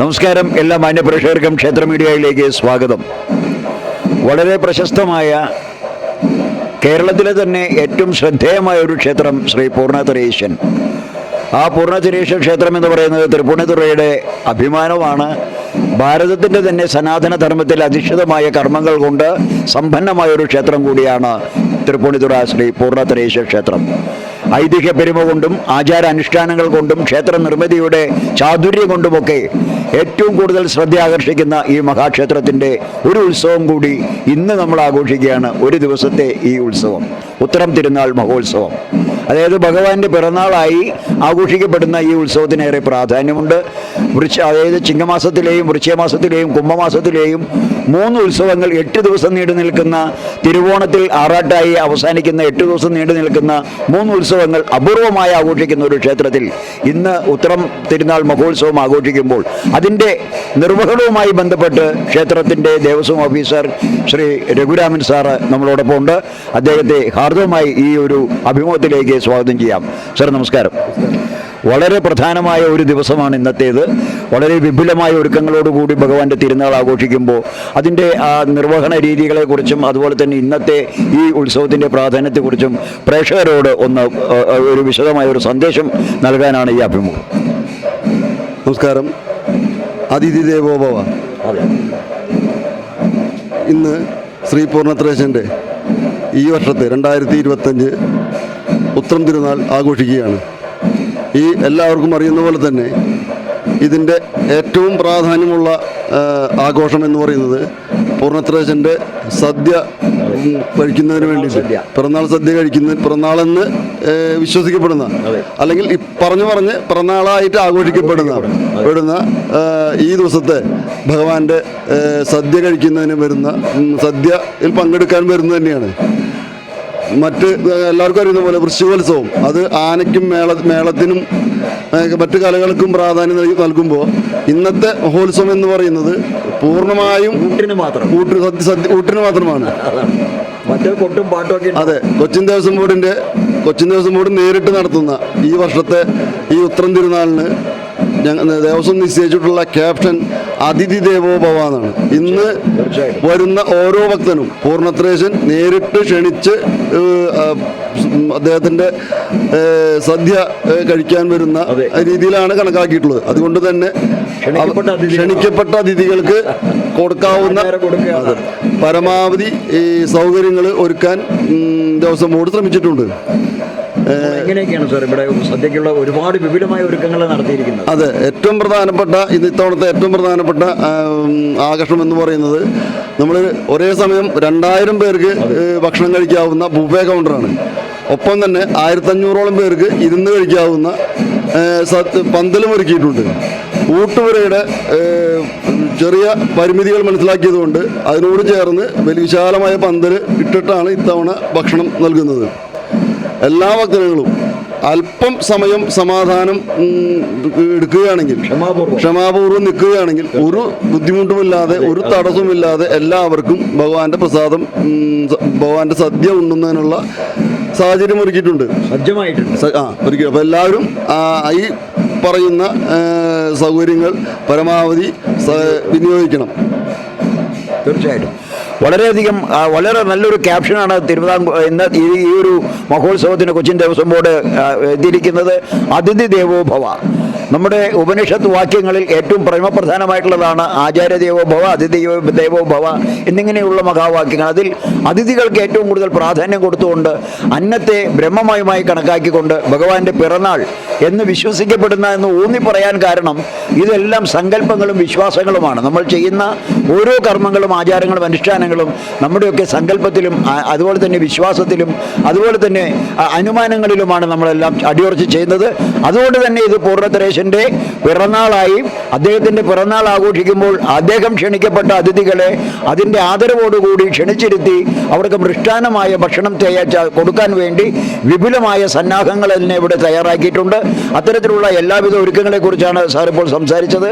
നമസ്കാരം. എല്ലാ മാന്യപ്രേക്ഷകർക്കും ക്ഷേത്ര മീഡിയയിലേക്ക് സ്വാഗതം. വളരെ പ്രശസ്തമായ കേരളത്തിലെ തന്നെ ഏറ്റവും ശ്രദ്ധേയമായ ഒരു ക്ഷേത്രം ശ്രീ പൂർണതരേശ്വൻ ആ പൂർണതരേശ്വര ക്ഷേത്രം എന്ന് പറയുന്നത് തൃപ്പൂണിത്തുറയുടെ അഭിമാനമാണ്. ഭാരതത്തിന്റെ തന്നെ സനാതന ധർമ്മത്തിൽ അധിഷ്ഠിതമായ കർമ്മങ്ങൾ കൊണ്ട് സമ്പന്നമായ ഒരു ക്ഷേത്രം കൂടിയാണ് തൃപ്പൂണിത്തുറ ശ്രീ പൂർണതരേശ്വര ക്ഷേത്രം. ഐതിഹ്യ പെരുമ കൊണ്ടും ആചാര അനുഷ്ഠാനങ്ങൾ കൊണ്ടും ക്ഷേത്ര നിർമ്മിതിയുടെ ചാതുര്യം കൊണ്ടുമൊക്കെ ഏറ്റവും കൂടുതൽ ശ്രദ്ധയാകർഷിക്കുന്ന ഈ മഹാക്ഷേത്രത്തിന്റെ ഒരു ഉത്സവം കൂടി ഇന്ന് നമ്മൾ ആഘോഷിക്കുകയാണ്. ഒരു ദിവസത്തെ ഈ ഉത്സവം ഉത്തരം തിരുനാൾ മഹോത്സവം. അതായത് ഭഗവാന്റെ പിറന്നാളായി ആഘോഷിക്കപ്പെടുന്ന ഈ ഉത്സവത്തിനേറെ പ്രാധാന്യമുണ്ട്. വൃക്ഷ അതായത് ചിങ്ങമാസത്തിലെയും വൃക്ഷമാസത്തിലെയും കുംഭമാസത്തിലെയും മൂന്ന് ഉത്സവങ്ങൾ എട്ട് ദിവസം നീണ്ടു നിൽക്കുന്ന തിരുവോണത്തിൽ ആറാട്ടായി അവസാനിക്കുന്ന എട്ട് ദിവസം നീണ്ടു നിൽക്കുന്ന മൂന്ന് ഉത്സവങ്ങൾ അപൂർവമായി ആഘോഷിക്കുന്ന ഒരു ക്ഷേത്രത്തിൽ ഇന്ന് ഉത്തരം തിരുനാൾ മഹോത്സവം ആഘോഷിക്കുമ്പോൾ അതിന്റെ നിർവഹണവുമായി ബന്ധപ്പെട്ട് ക്ഷേത്രത്തിന്റെ ദേവസ്വം ഓഫീസർ ശ്രീ രഘുരാമൻ സാറ് നമ്മളോടൊപ്പം ഉണ്ട്. അദ്ദേഹത്തെ ഹാർദവമായി ഈ ഒരു അഭിമുഖത്തിലേക്ക് സ്വാഗതം ചെയ്യാം. സർ നമസ്കാരം. വളരെ പ്രധാനമായ ഒരു ദിവസമാണ് ഇന്നത്തേത്. വളരെ വിപുലമായ ഒരുക്കങ്ങളോടുകൂടി ഭഗവാന്റെ തിരുനാൾ ആഘോഷിക്കുമ്പോൾ അതിന്റെ ആ നിർവഹണ രീതികളെക്കുറിച്ചും അതുപോലെ തന്നെ ഇന്നത്തെ ഈ ഉത്സവത്തിന്റെ പ്രാധാന്യത്തെക്കുറിച്ചും പ്രേക്ഷകരോട് ഒന്ന് ഒരു വിശദമായ ഒരു സന്ദേശം നൽകാനാണ് ഈ അഭിമുഖം. നമസ്കാരം. അതിഥി ദേവോഭവ. ഇന്ന് ശ്രീ പൂർണത്രേശന്റെ ഈ വർഷത്തെ രണ്ടായിരത്തി ഇരുപത്തഞ്ച് ഉത്രം തിരുനാൾ ആഘോഷിക്കുകയാണ്. ഈ എല്ലാവർക്കും അറിയുന്ന പോലെ തന്നെ ഇതിന്റെ ഏറ്റവും പ്രാധാന്യമുള്ള ആഘോഷം എന്ന് പറയുന്നത് പൂർണത്രേശന്റെ സദ്യ കഴിക്കുന്നതിന് വേണ്ടിയിട്ട്. സദ്യ. പിറന്നാൾ സദ്യ കഴിക്കുന്ന പിറന്നാളെന്ന് വിശ്വസിക്കപ്പെടുന്ന അല്ലെങ്കിൽ പറഞ്ഞു പറഞ്ഞ് പിറന്നാളായിട്ട് ആഘോഷിക്കപ്പെടുന്ന പെടുന്ന ഈ ദിവസത്തെ ഭഗവാന്റെ സദ്യ കഴിക്കുന്നതിന് വരുന്ന സദ്യയിൽ പങ്കെടുക്കാൻ വരുന്നത് തന്നെയാണ്. മറ്റ് എല്ലാവർക്കും അറിയുന്ന പോലെ വൃശ്ചികോത്സവം. അത് ആനയ്ക്കും മേള മേളത്തിനും മറ്റ് കലകൾക്കും പ്രാധാന്യം നൽകി നൽകുമ്പോൾ ഇന്നത്തെ മഹോത്സവം എന്ന് പറയുന്നത് പൂർണമായും ഊട്ടിന് മാത്രം. ഊട്ടിന് മാത്രമാണ്. അതെ കൊച്ചിൻ ദേവസ്വം ബോർഡിന്റെ കൊച്ചിൻ ദേവസ്വം ബോർഡ് നേരിട്ട് നടത്തുന്ന ഈ വർഷത്തെ ഈ ഉത്രം തിരുനാളിന് ദേവസ്വം നിശ്ചയിച്ചിട്ടുള്ള ക്യാപ്ഷൻ അതിഥി ദേവോ ഭവ എന്നാണ് ഇന്ന് വരുന്ന ഓരോ ഭക്തനും പൂർണത്രേശൻ നേരിട്ട് ക്ഷണിച്ച് അദ്ദേഹത്തിന്റെ സദ്യ കഴിക്കാൻ വരുന്ന. രീതിയിലാണ് കണക്കാക്കിയിട്ടുള്ളത് അതുകൊണ്ട് തന്നെ ക്ഷണിക്കപ്പെട്ട അതിഥികൾക്ക് കൊടുക്കാവുന്ന. പരമാവധി ഈ സൗകര്യങ്ങൾ ഒരുക്കാൻ ദിവസം ദേവസ്വം ബോർഡ് ശ്രമിച്ചിട്ടുണ്ട് എങ്ങനെയൊക്കെയാണ് സാർ ഇവിടെ സദ്യക്കുള്ള ഒരുപാട് വിപുലമായ ഒരുക്കങ്ങൾ നടത്തിയിരിക്കുന്നത്? അതെ ഏറ്റവും പ്രധാനപ്പെട്ട ഇത് ഇത്തവണത്തെ ഏറ്റവും പ്രധാനപ്പെട്ട ആകർഷണം എന്ന് പറയുന്നത് നമ്മൾ ഒരേ സമയം രണ്ടായിരം പേർക്ക് ഭക്ഷണം കഴിക്കാവുന്ന ബുഫേ കൗണ്ടറാണ്. ഒപ്പം തന്നെ ആയിരത്തഞ്ഞൂറോളം പേർക്ക് ഇരുന്ന് കഴിക്കാവുന്ന പന്തലും ഒരുക്കിയിട്ടുണ്ട്. ഊട്ടുപുരയുടെ ചെറിയ പരിമിതികൾ മനസ്സിലാക്കിയതുകൊണ്ട് അതിനോട് ചേർന്ന് വലിയ വിശാലമായ പന്തൽ ഇട്ടിട്ടാണ് ഇത്തവണ ഭക്ഷണം നൽകുന്നത്. എല്ലാ ഭക്തജനങ്ങളും അല്പം സമയം സമാധാനം എടുക്കുകയാണെങ്കിൽ ക്ഷമാപൂർവം. നിൽക്കുകയാണെങ്കിൽ ഒരു ബുദ്ധിമുട്ടുമില്ലാതെ ഒരു തടസ്സമില്ലാതെ എല്ലാവർക്കും ഭഗവാന്റെ പ്രസാദം ഭഗവാന്റെ സദ്യ ഉണ്ണുന്നതിനുള്ള സാഹചര്യം ഒരുക്കിയിട്ടുണ്ട്. സജ്ജമായിട്ടുണ്ട്. ആ ഒരുക്കി. അപ്പോൾ എല്ലാവരും ഈ പറയുന്ന സൗകര്യങ്ങൾ പരമാവധി വിനിയോഗിക്കണം. തീർച്ചയായിട്ടും. വളരെയധികം വളരെ നല്ലൊരു ക്യാപ്ഷനാണ് തിരുവിതാംകൂർ ഇന്ന് ഈ ഒരു മഹോത്സവത്തിന് കൊച്ചിൻ ദേവസ്വം ബോർഡ് എത്തിയിരിക്കുന്നത് അതിഥി ദേവോഭവ നമ്മുടെ ഉപനിഷത്ത് വാക്യങ്ങളിൽ ഏറ്റവും പ്രമപ്രധാനമായിട്ടുള്ളതാണ് ആചാര്യ ദേവോ ഭവ അതിഥി ദേവോഭവ എന്നിങ്ങനെയുള്ള മഹാവാക്യങ്ങൾ. അതിൽ അതിഥികൾക്ക് ഏറ്റവും കൂടുതൽ പ്രാധാന്യം കൊടുത്തുകൊണ്ട് അന്നത്തെ ബ്രഹ്മമയമായി കണക്കാക്കിക്കൊണ്ട് ഭഗവാന്റെ പിറന്നാൾ എന്ന് വിശ്വസിക്കപ്പെടുന്ന എന്ന് ഊന്നി പറയാൻ കാരണം ഇതെല്ലാം സങ്കല്പങ്ങളും വിശ്വാസങ്ങളുമാണ്. നമ്മൾ ചെയ്യുന്ന ഓരോ കർമ്മങ്ങളും ആചാരങ്ങളും അനുഷ്ഠാനങ്ങളും നമ്മുടെയൊക്കെ സങ്കല്പത്തിലും അതുപോലെ തന്നെ വിശ്വാസത്തിലും അതുപോലെ തന്നെ അനുമാനങ്ങളിലുമാണ് നമ്മളെല്ലാം അടിയുറച്ച് ചെയ്യുന്നത്. അതുകൊണ്ട് തന്നെ ഇത് പൂർണത്രേശന്റെ പിറന്നാളായി അദ്ദേഹത്തിന്റെ പിറന്നാൾ ആഘോഷിക്കുമ്പോൾ അദ്ദേഹം ക്ഷണിക്കപ്പെട്ട അതിഥികളെ അതിന്റെ ആദരവോടുകൂടി ക്ഷണിച്ചിരുത്തി അവർക്ക് മൃഷ്ടാനമായ ഭക്ഷണം കൊടുക്കാൻ വേണ്ടി വിപുലമായ സന്നാഹങ്ങൾ തന്നെ ഇവിടെ തയ്യാറാക്കിയിട്ടുണ്ട്. അത്തരത്തിലുള്ള എല്ലാവിധ ഒരുക്കങ്ങളെക്കുറിച്ചാണ് സാർ ഇപ്പോൾ സംസാരിച്ചത്.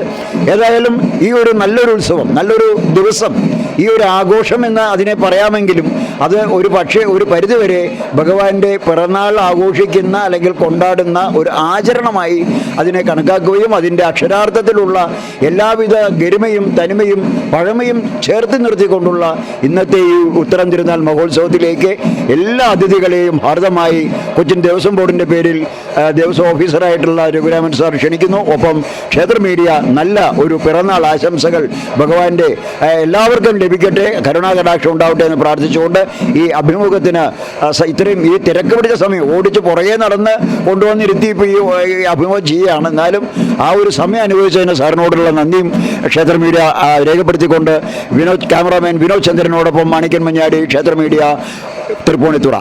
ഏതായാലും ഈ ഒരു നല്ലൊരു ഉത്സവം നല്ലൊരു ദിവസം ഈ ഒരു ആഘോഷം എന്ന് അതിനെ പറയാമെങ്കിലും അത് ഒരു പക്ഷേ ഒരു പരിധിവരെ ഭഗവാന്റെ പിറന്നാൾ ആഘോഷിക്കുന്ന അല്ലെങ്കിൽ കൊണ്ടാടുന്ന ഒരു ആചരണമായി അതിനെ കണക്കാക്കുകയും അതിന്റെ അക്ഷരാർത്ഥത്തിലുള്ള എല്ലാവിധ ഗരിമയും തനിമയും പഴമയും ചേർത്ത് നിർത്തിക്കൊണ്ടുള്ള ഇന്നത്തെ ഈ ഉത്തരം തിരുനാൾ മഹോത്സവത്തിലേക്ക് എല്ലാ അതിഥികളെയും ഹാർദമായി കൊച്ചിൻ ദേവസ്വം ബോർഡിന്റെ പേരിൽ ദേവസ്വം ഓഫീസറായിട്ടുള്ള രഘുരാമൻ സാർ ക്ഷണിക്കുന്നു. ഒപ്പം ക്ഷേത്ര മീഡിയ നല്ല ഒരു പിറന്നാൾ ആശംസകൾ ഭഗവാന്റെ എല്ലാവർക്കും ലഭിക്കട്ടെ കരുണാകടാക്ഷം ഉണ്ടാവട്ടെ എന്ന് പ്രാർത്ഥിച്ചുകൊണ്ട് ഈ അഭിമുഖത്തിന് ഇത്രയും ഈ തിരക്ക് പിടിച്ച സമയം ഓടിച്ച് പുറകെ നടന്ന് കൊണ്ടുവന്നിരുത്തി ഇപ്പോൾ ഈ അഭിമുഖം ചെയ്യുകയാണ്. എന്നാലും ആ ഒരു സമയം അനുഭവിച്ചതിന് സാറിനോടുള്ള നന്ദിയും ക്ഷേത്ര മീഡിയ രേഖപ്പെടുത്തിക്കൊണ്ട് വിനോദ് ക്യാമറാമാൻ വിനോദ് ചന്ദ്രനോടൊപ്പം മാണിക്കൻ മഞ്ഞാടി ക്ഷേത്ര മീഡിയ തൃപ്പൂണിത്തുറ.